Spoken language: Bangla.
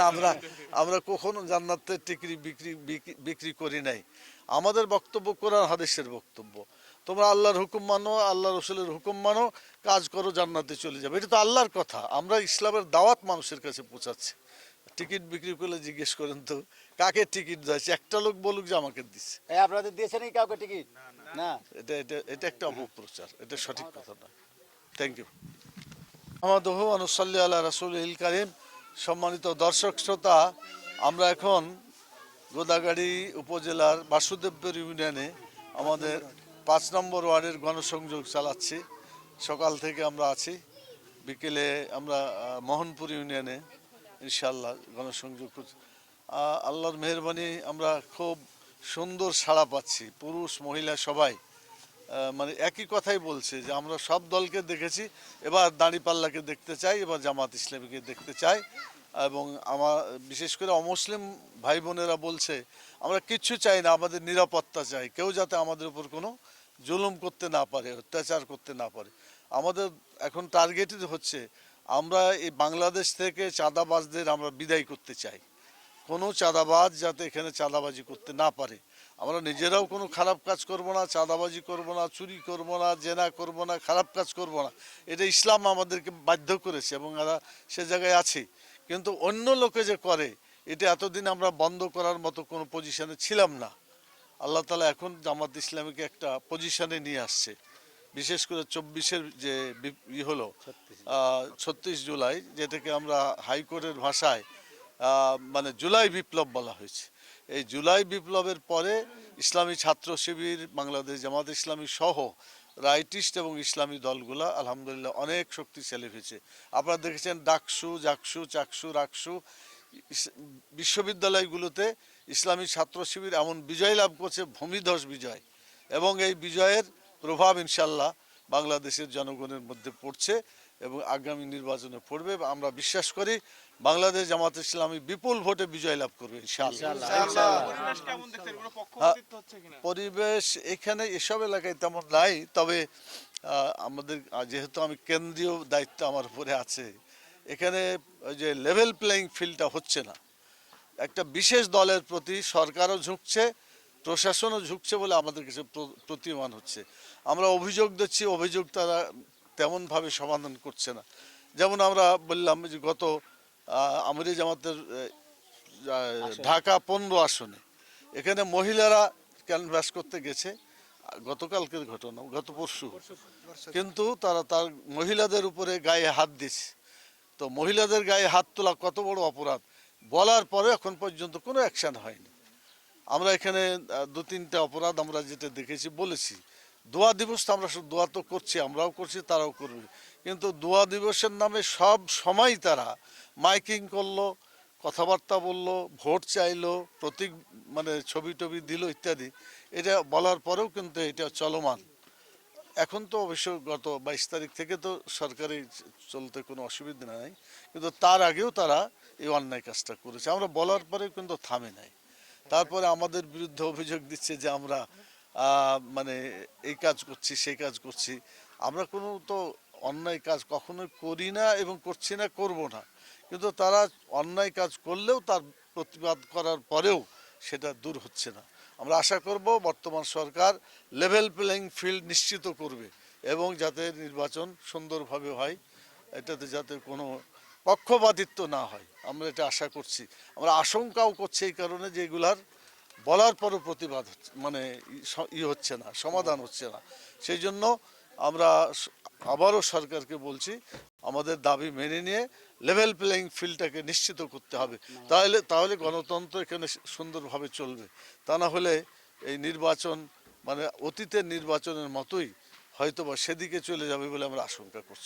আমরা আমরা কখনো জান্নাতের টিকরি বিক্রি বিক্রি- করি নাই। আমাদের বক্তব্য কোরআন হাদিসের বক্তব্য। তোমরা আল্লাহর হুকুম মানো আল্লাহ রসুলের হুকুম মানো কাজ করো জান্নাতে চলে যাবে। এটা তো আল্লাহর কথা। আমরা ইসলামের দাওয়াত মানুষের কাছে পৌঁছাচ্ছি। টিকিট বিক্রি করলে জিজ্ঞেস করেন তো কাকে টিকিট দিয়েছে? একটা লোক বলুক যে আমাকে দিচ্ছে এই আপনাদের দিয়েছেন কাউকে টিকিট? না এটা এটা এটা একটা অপপ্রচার। এটা সঠিক কথা না থ্যাংক ইউ আমাদহ আনুসাল্লি আল্লাহ রাসুল ইল কারিম। সম্মানিত দর্শক শ্রোতা, আমরা এখন গোদাগাড়ি উপজেলার বাসুদেবপুর ইউনিয়নে আমাদের পাঁচ নম্বর ওয়ার্ডের গণসংযোগ চালাচ্ছি। সকাল থেকে আমরা আছি। বিকেলে আমরা মোহনপুর ইউনিয়নে ইনশাল্লাহ গণসংযোগ আল্লাহর মেহরবানি আমরা খুব সুন্দর সাড়া পাচ্ছি। পুরুষ, মহিলা সবাই মানে একই কথাই বলছে যে আমরা সব দলকে দেখেছি, এবার দাঁড়িপাল্লাকে দেখতে চাই, এবার জামাত ইসলামীকে দেখতে চাই এবং আমার বিশেষ করে অমুসলিম ভাই বোনেরা বলছে, আমরা কিচ্ছু চাই না, আমাদের নিরাপত্তা চাই, কেউ যাতে আমাদের উপর কোনো জুলুম করতে না পারে, অত্যাচার করতে না পারে। আমাদের এখন টার্গেটেড হচ্ছে, আমরা এই বাংলাদেশ থেকে চাঁদাবাজদের আমরা বিদায় করতে চাই। কোনো চাঁদাবাজ যাতে এখানে চাঁদাবাজি করতে না পারে। আমরা নিজেরাও কোনো খারাপ কাজ করব না চাঁদাবাজি করব না চুরি করব না জেনা করব না খারাপ কাজ করব না। এটা ইসলাম আমাদেরকে বাধ্য করেছে এবং আমরা সে জায়গায় আছি। কিন্তু অন্য লোকে যে করে এটা এতদিন আমরা বন্ধ করার মতো কোনো পজিশনে ছিলাম না। আল্লাহ তালা এখন জামাত ইসলামীকে একটা পজিশনে নিয়ে আসছে। বিশেষ করে চব্বিশের যে ই হলো ছত্রিশ। জুলাই যেটাকে আমরা হাইকোর্টের ভাষায় মানে জুলাই বিপ্লব বলা হয়েছে। এই জুলাই বিপ্লবের পরে ইসলামী ছাত্র শিবির, বাংলাদেশ জামাত ইসলামী সহ রাইটিস্ট এবং ইসলামী দলগুলা আলহামদুলিল্লাহ অনেক শক্তিশালী হয়েছে। আপনারা দেখেছেন ডাকসু, জাকসু, চাকসু, রাকসু বিশ্ববিদ্যালয়গুলোতে ইসলামী ছাত্র শিবির এমন বিজয় লাভ করছে, ভূমিধস বিজয়। এবং এই বিজয়ের প্রভাব ইনশাল্লাহ বাংলাদেশের জনগণের মধ্যে পড়ছে। এবং আগামী নির্বাচনে পড়বে। আমরা বিশ্বাস করি বাংলাদেশ জামাত ইসলামী বিপুল ভোটে বিজয় লাভ করবে পরিবেশ কিনা পরিবেশ এখানে এসব এলাকায় তেমন নাই তবে আমাদের যেহেতু আমি কেন্দ্রীয় দায়িত্ব আমার উপরে আছে এখানে ওই যে লেভেল প্লেয়িং ফিল্ডটা হচ্ছে না। একটা বিশেষ দলের প্রতি সরকারও ঝুঁকছে প্রশাসনও ঝুঁকছে বলে আমাদের কাছে প্র- প্রতীয়মান হচ্ছে। আমরা অভিযোগ দিচ্ছি অভিযোগ তারা তেমনভাবে সমাধান করছে না। যেমন আমরা বললাম যে গত আমরি জামাতের ঢাকা পনেরো আসনে। এখানে মহিলারা ক্যানভাস করতে গেছে গতকালকের ঘটনা গত পরশু। কিন্তু তারা তার মহিলাদের উপরে গায়ে হাত দিচ্ছে তো মহিলাদের গায়ে হাত তোলা কত বড় অপরাধ বলার পরে এখন পর্যন্ত কোনো অ্যাকশন হয়নি। আমরা এখানে দু তিনটা অপরাধ আমরা যেটা দেখেছি বলেছি। দোয়া দিবস তো আমরা শুধু দোয়া তো করছি, আমরাও করছি, তারাও করবে। কিন্তু দোয়া দিবসের নামে সব সময় তারা মাইকিং করল, কথাবার্তা বলল, ভোট চাইলো, প্রতীক মানে ছবি টবি দিল ইত্যাদি। এটা বলার পরেও কিন্তু এটা চলমান। এখন তো অবশ্য গত বাইশ তারিখ থেকে তো সরকারি চলতে কোনো অসুবিধা নাই, কিন্তু তার আগেও তারা এই অন্যায় কাজটা করেছে। আমরা বলার পরেও কিন্তু থামে নাই। তারপরে আমাদের বিরুদ্ধে অভিযোগ দিচ্ছে যে আমরা মানে এই কাজ করছি, সেই কাজ করছি। আমরা কোনো তো অন্যায় কাজ কখনোই করি না এবং করছি না, করব না। কিন্তু তারা অন্যায় কাজ করলেও তার প্রতিবাদ করার পরেও সেটা দূর হচ্ছে না। আমরা আশা করব বর্তমান সরকার লেভেল প্লেইং ফিল্ড নিশ্চিত করবে এবং যাতে নির্বাচন সুন্দরভাবে হয়, এটাতে যাতে কোনো পক্ষপাতিত্ব না হয়। আমরা এটা আশা করছি। আমরা আশঙ্কাও করছি এই কারণে যে এগুলার বলার পরও প্রতিবাদ মানে ই হচ্ছে না, সমাধান হচ্ছে না। সেই জন্য আমরা আবারও সরকারকে বলছি, আমাদের দাবি মেনে নিয়ে লেভেল প্লেইং ফিল্ডটাকে নিশ্চিত করতে হবে। তাহলে তাহলে গণতন্ত্র এখানে সুন্দরভাবে চলবে। তা না হলে এই নির্বাচন মানে অতীতের নির্বাচনের মতোই হয়তোবা সেদিকে চলে যাবে বলে আমরা আশঙ্কা করছি।